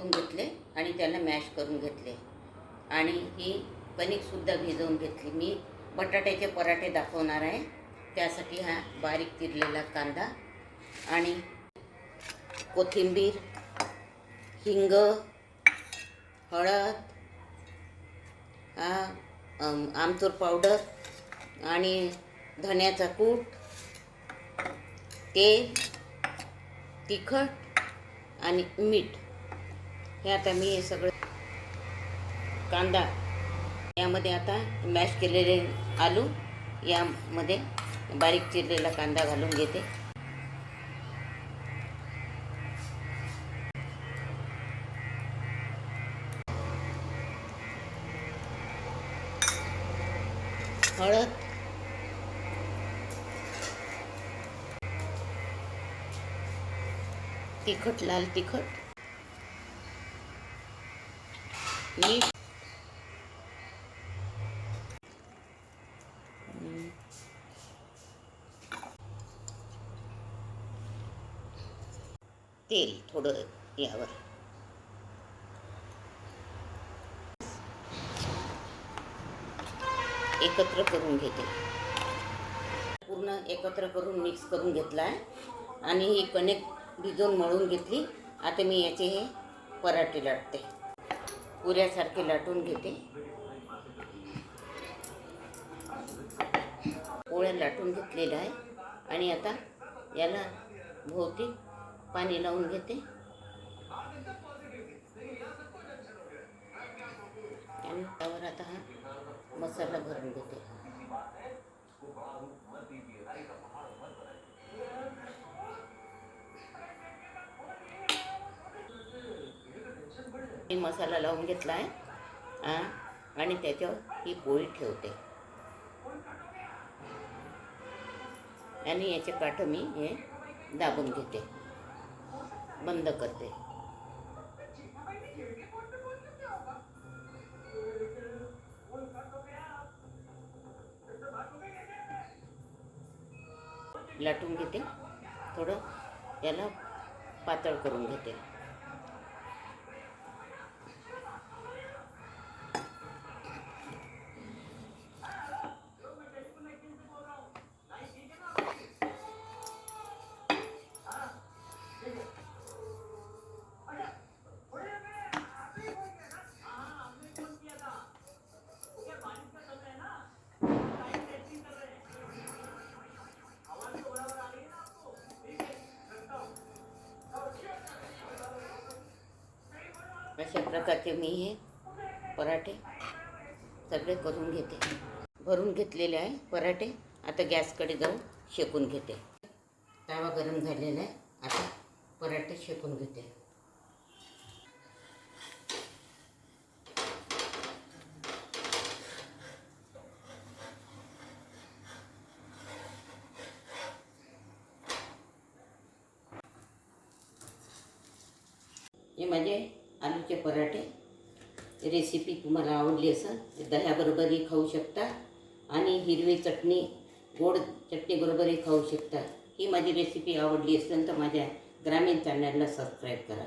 उकडून घेतले आणि त्याला मॅश करून घेतले. आणि ही कणिकसुद्धा भिजवून घेतली. मी बटाट्याचे पराठे दाखवणार आहे. त्यासाठी हा बारीक चिरलेला कांदा आणि कोथिंबीर हिंग हळद हा आमचूर पावडर आणि धन्याचा कूट तेल तिखट आणि मीठ. हे आता मी हे सगळं कांदा यामध्ये आता मॅश केलेले आलू यामध्ये बारीक चिरलेला कांदा घालून घेते. हळद. तिखट लाल तिखट. मीठ तेल थोडं यावर. एकत्र करून घेते. पूर्ण एकत्र करून मिक्स करून घेतला आहे आणि ही कणिक भिजवून मळून घेतली. आता मी याचे हे पराठे लाटते. पुऱ्यासारखे लाटून घेते. पोळ्या लाटून घेतलेल्या आहे. आणि आता याला भोवती पाणी लावून घेते. आणि त्यावर आता हा मसाला भरून घेते. मी मसाला लावून घेतला आहे आणि त्याच्यावर ही पोळी ठेवते. आणि याचे काठ मी हे दाबून घेते. बंद करते. लाटून घेते. थोडं याला पातळ करून घेते. अशा प्रकारचे मी हे पराठे सगळे करून घेते. भरून घेतलेले आहे पराठे. आता गॅसकडे जाऊन शेकून घेते. तवा गरम झालेला आहे. आता पराठे शेकून घेते. हे माझे आलूचे पराठे. रेसिपी तुम्हाला आवडली असेल तर दह्याबरोबरही खाऊ शकता आणि हिरवी चटणी गोड चटणीबरोबरही खाऊ शकता. ही माझी रेसिपी आवडली असेल तर माझ्या ग्रामीण चॅनलला सबस्क्राईब करा.